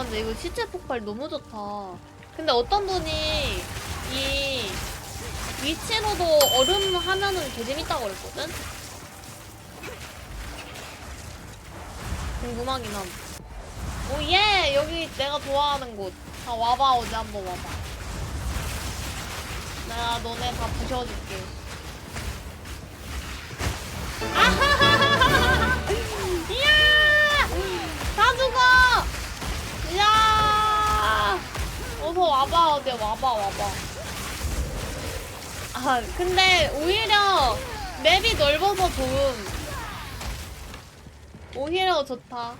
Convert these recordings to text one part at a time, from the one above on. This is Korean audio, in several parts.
와 근데 이거 시체 폭발 너무 좋다. 근데 어떤 분이 이 위치로도 얼음 하면은 개 재밌다고 그랬거든? 궁금하긴 함. 오예! 여기 내가 좋아하는 곳. 다 와봐 어디 한번 와봐. 내가 너네 다 부셔줄게. 아하하하하! 와봐 어디 와봐 와봐. 아 근데 오히려 맵이 넓어서 좋음. 오히려 좋다.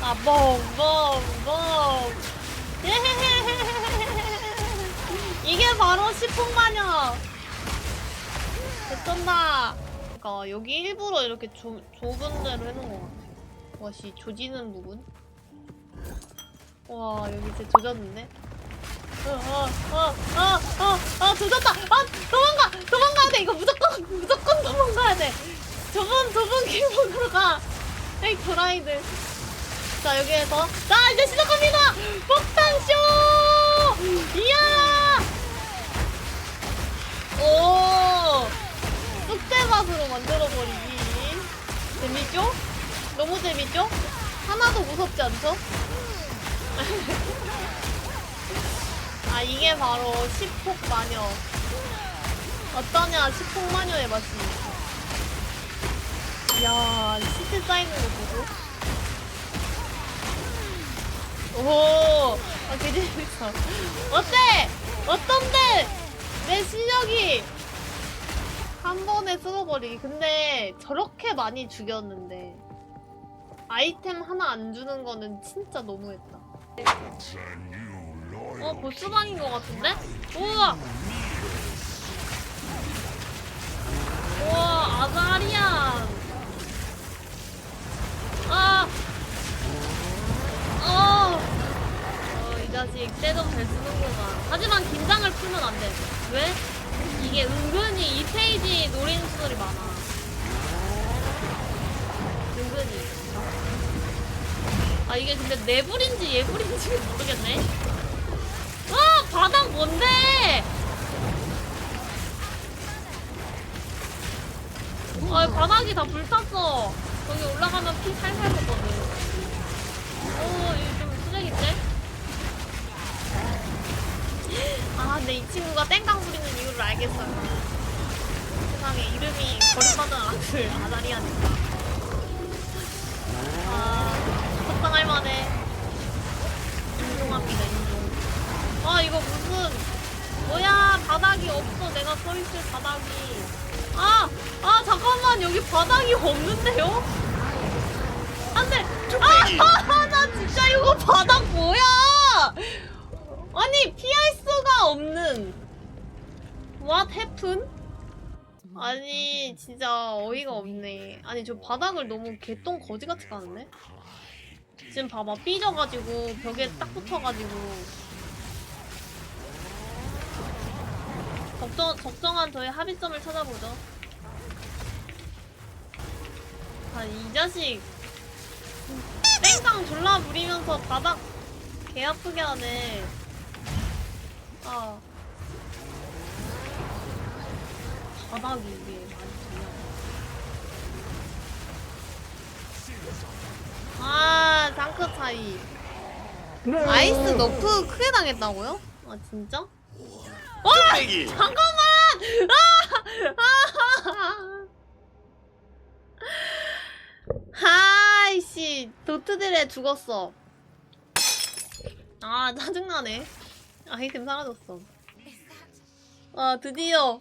아, 뻥. 이게 바로 시풍마녀. 됐던다. 그니까, 여기 일부러 이렇게 조, 좁은 데로 해놓은 것 같아. 와, 씨, 조지는 부분? 와, 여기 진짜 조졌는데? 어, 어, 어, 어, 조졌다! 아, 도망가! 도망가야 돼! 이거 무조건, 무조건 도망가야 돼! 좁은, 좁은 길목으로 가! 에이, 도라이들. 자 여기에서 자 이제 시작합니다 폭탄쇼 이야 오 쑥대밭으로 만들어버리기 재밌죠? 너무 재밌죠? 하나도 무섭지 않죠? 아 이게 바로 시폭마녀 어떠냐 시폭마녀의 맛이 이야 시트 쌓이는 거 보고 오, 아, 개 재밌어. 어때? 어떤데? 내 실력이 한 번에 쓸어버리기. 근데 저렇게 많이 죽였는데 아이템 하나 안 주는 거는 진짜 너무했다. 어, 보스방인 것 같은데? 우와! 우와, 아자리안! 아! 어, 어, 이 자식 때좀 잘 쓰는구나. 하지만 긴장을 풀면 안 돼. 왜? 이게 은근히 이 페이지 노린 수들이 많아. 은근히. 아 이게 근데 내불인지 예불인지 모르겠네. 와 바닥 뭔데? 아 바닥이 다 불탔어. 거기 올라가면 피 살살 돋거든. 어, 이거 좀 쓰레기인데? 아, 근데 이 친구가 땡깡 부리는 이유를 알겠어요. 세상에, 이름이 버림받은 아들, 아다리아니까. 아, 적당할 만해. 인종합니다, 인종. 아, 이거 무슨, 뭐야, 바닥이 없어. 내가 서 있을 바닥이. 아, 아, 잠깐만, 여기 바닥이 없는데요? 안 돼! 아, 나 진짜 이거 바닥 뭐야! 아니, 피할 수가 없는. What happened? 아니, 진짜 어이가 없네. 아니, 저 바닥을 너무 개똥 거지같이 가는데? 지금 봐봐, 삐져가지고, 벽에 딱 붙어가지고. 적정, 적정한 저의 합의점을 찾아보죠. 아, 이 자식. 땡깡 졸라 부리면서 바닥 개 아프게 하네. 아. 바닥이 이게 많이 중요해. 아, 장크 차이. 아이스 너프 크게 당했다고요? 아, 진짜? 와! 잠깐만! 아! 아이씨, 도트들에 죽었어. 아, 짜증나네. 아이템 사라졌어. 아, 드디어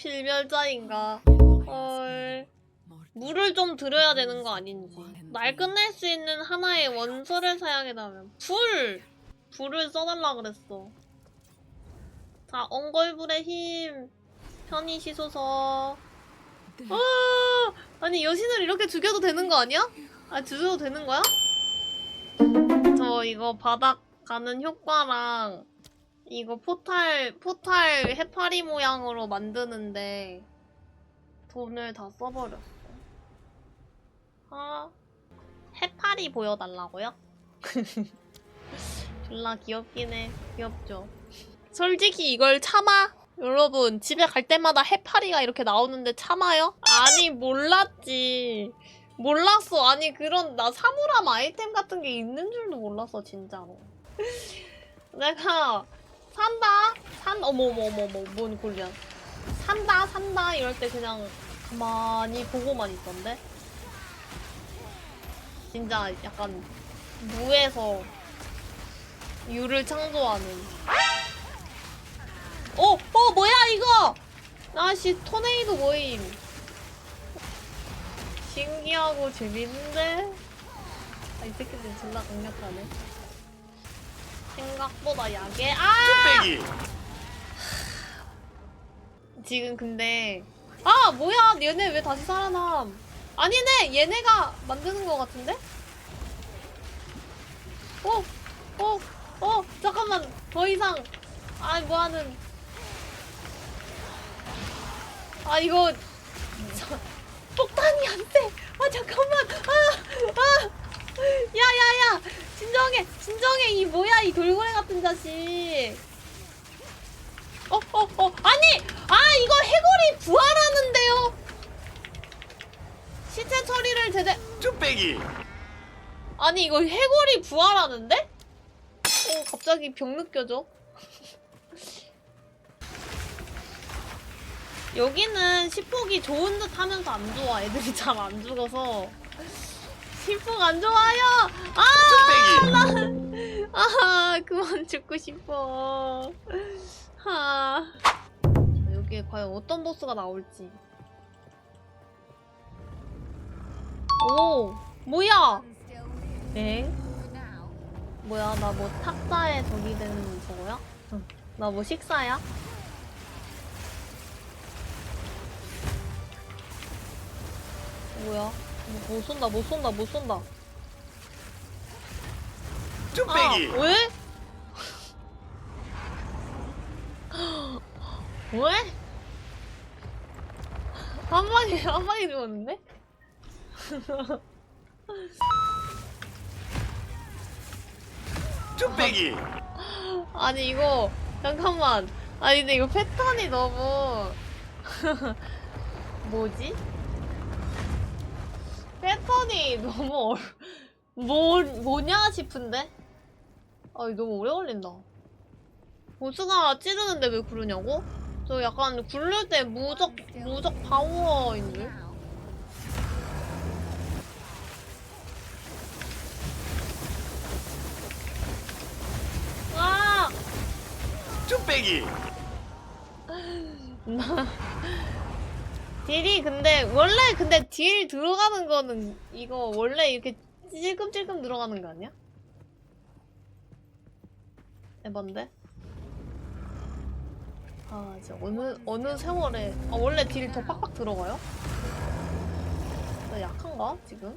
필멸자인가. 헐. 물을 좀 들여야 되는 거 아닌지. 날 끝낼 수 있는 하나의 원소를 사용해다면 불! 불을 써달라 그랬어. 자, 엉걸불의 힘. 편히 씻어서. 어! 아니, 여신을 이렇게 죽여도 되는 거 아니야? 아, 죽여도 되는 거야? 저 이거 바닥 가는 효과랑 이거 포탈, 포탈 해파리 모양으로 만드는데 돈을 다 써버렸어. 아, 해파리 보여달라고요? 졸라 귀엽긴 해. 귀엽죠? 솔직히 이걸 참아? 여러분, 집에 갈 때마다 해파리가 이렇게 나오는데 참아요? 아니, 몰랐지. 몰랐어. 아니, 그런, 나 사물함 아이템 같은 게 있는 줄도 몰랐어, 진짜로. 내가 산다? 산, 어머머머머, 뭔 꼴이야. 산다, 산다, 이럴 때 그냥 가만히 보고만 있던데? 진짜 약간 무에서 유를 창조하는. 어, 어, 뭐야, 이거! 아씨, 토네이도 모임. 신기하고 재밌는데? 아, 이 새끼들 존나 강력하네. 생각보다 약해. 아! 뚝배기. 지금 근데 아 뭐야! 얘네 왜 다시 살아남? 아니네 얘네가 만드는 거 같은데? 어 어 어? 잠깐만! 더 이상! 아 뭐하는? 아 이거 저, 폭탄이 안돼아 잠깐만 아아 야야야 진정해 진정해 이 뭐야 이 돌고래 같은 자식 어, 어, 어, 아니! 아, 이거 해골이 부활하는데요? 시체 처리를 제대, 뚝배기 아니, 이거 해골이 부활하는데? 어, 갑자기 병 느껴져. 여기는 시폭이 좋은 듯 하면서 안 좋아. 애들이 잘 안 죽어서. 시폭 안 좋아요! 아! 뚝배기 아, 그만 죽고 싶어. 하. 여기에 과연 어떤 보스가 나올지. 오, 뭐야? 에? 뭐야, 나 뭐 탁자에 저기 되는 저거야? 나뭐 식사야? 뭐야? 뭐, 못 쏜다, 못 쏜다, 못 쏜다. 아, 왜? 왜? 한 방에 한 방에 죽었는데? 뚝배기 아니 이거 잠깐만. 아니 근데 이거 패턴이 너무 뭐지? 패턴이 너무 어려... 뭐 뭐냐 싶은데? 아 이거 너무 오래 걸린다. 보스가 찌르는데 왜 그러냐고? 저 약간 굴릴 때 무적 무적 파워인 줄. 아! 뚝배기 나 딜이 근데 원래 근데 딜 들어가는 거는 이거 원래 이렇게 찔끔찔끔 들어가는 거 아니야? 에반데? 아 진짜 어느 어느 세월에 아 원래 딜 더 빡빡 들어가요? 나 약한가 지금?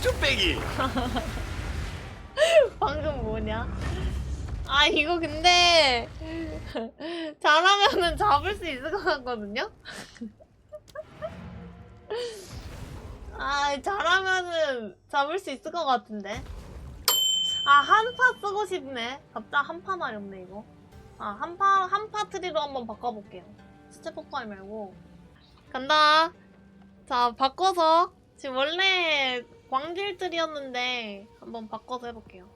뚝배기 방금 뭐냐? 아 이거 근데 잘하면은 잡을 수 있을 것 같거든요? 아 잘하면은 잡을 수 있을 것 같은데. 아 한파 쓰고 싶네. 갑자기 한파 없네 이거. 아 한파 한파 트리로 한번 바꿔볼게요. 스텝 폭발 말고. 간다. 자 바꿔서 지금 원래 광질 트리였는데 한번 바꿔서 해볼게요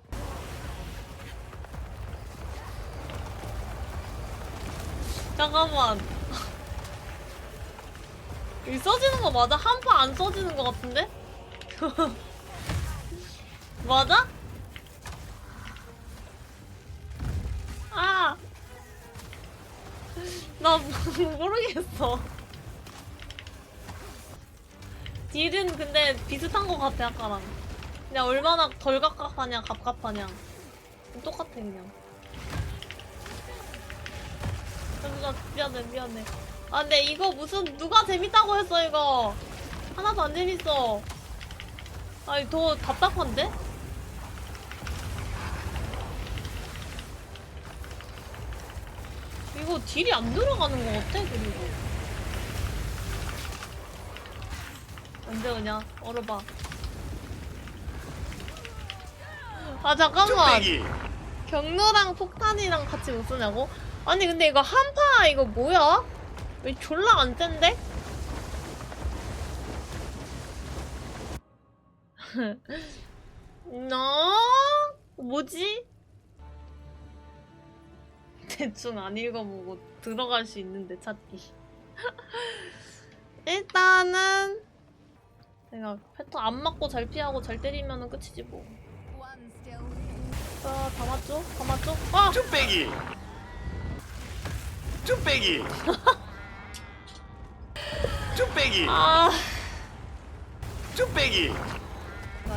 잠깐만. 이 써지는 거 맞아? 한파 안 써지는 거 같은데? 맞아? 아! 나 모르겠어. 딜은 근데 비슷한 거 같아, 아까랑. 그냥 얼마나 덜 갑갑하냐, 갑갑하냐. 똑같아, 그냥. 잠시만 미안해 미안해. 아 근데 이거 무슨 누가 재밌다고 했어 이거? 하나도 안 재밌어. 아니 더 답답한데? 이거 딜이 안 들어가는 것 같아 그리고. 언제 오냐? 얼어봐. 아 잠깐만. 경로랑 폭탄이랑 같이 못 쓰냐고? 아니 근데 이거 한파 이거 뭐야? 왜 졸라 안 센데? 나 뭐지? 대충 안 읽어보고 들어갈 수 있는데 찾기. 일단은 내가 패턴 안 맞고 잘 피하고 잘 때리면은 끝이지 뭐. 자, 다 맞죠? 다 맞죠? 아! 뚝배기 뚝배기. 뚝배기. 아,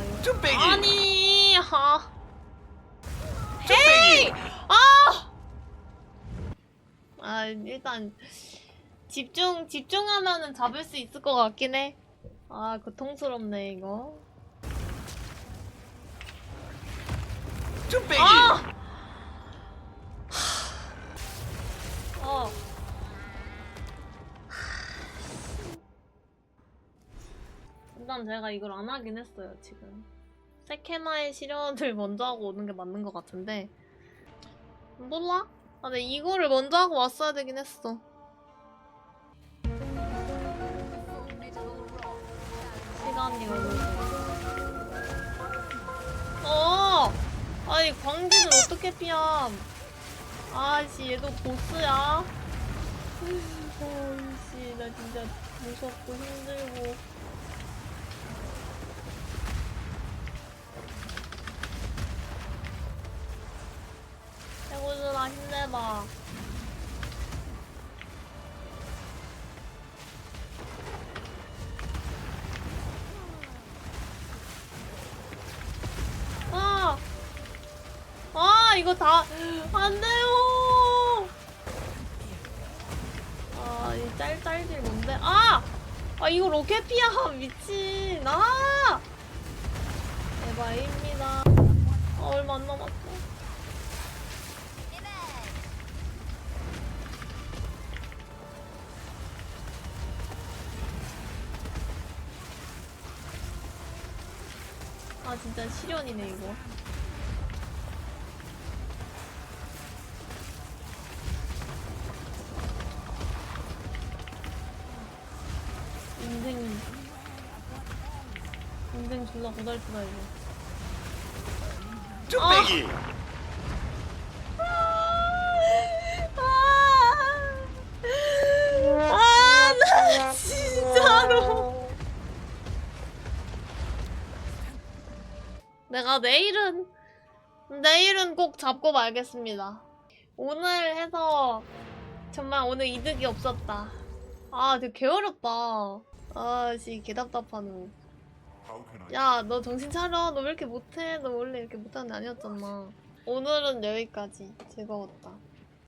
이거- 뚝배기. 아니, 아, 뚝배기. 아, 아 일단 집중 집중하면은 잡을 수 있을 것 같긴 해. 아, 고통스럽네 이거. 뚝배기. 아, 일단 제가 이걸 안 하긴 했어요 지금. 세케나의 시련을 먼저 하고 오는 게 맞는 것 같은데 몰라? 아, 근데 이거를 먼저 하고 왔어야 되긴 했어. 시간이 걸려서. 어! 아니, 광진을 어떻게 피함? 아씨, 얘도 보스야? 어이씨, 나 진짜 무섭고 힘들고. 힘내봐. 아! 아, 이거 다, 안 돼요! 아, 이 짤짤질 뭔데? 아! 아, 이거 로켓피아! 미친! 아! 에바입니다. 아, 얼마 안 남았어. 진짜 시련이네, 이거. 인생 인생 졸라 고달프다 이거. 뚝배기 내가 내일은 내일은 꼭 잡고 말겠습니다 오늘 해서 정말 오늘 이득이 없었다 아 되게 개어렵다 아씨 개답답하네 야, 너 정신 차려. 너 왜 이렇게 못해? 너 원래 이렇게 못하는 애 아니었잖아. 오늘은 여기까지. 즐거웠다.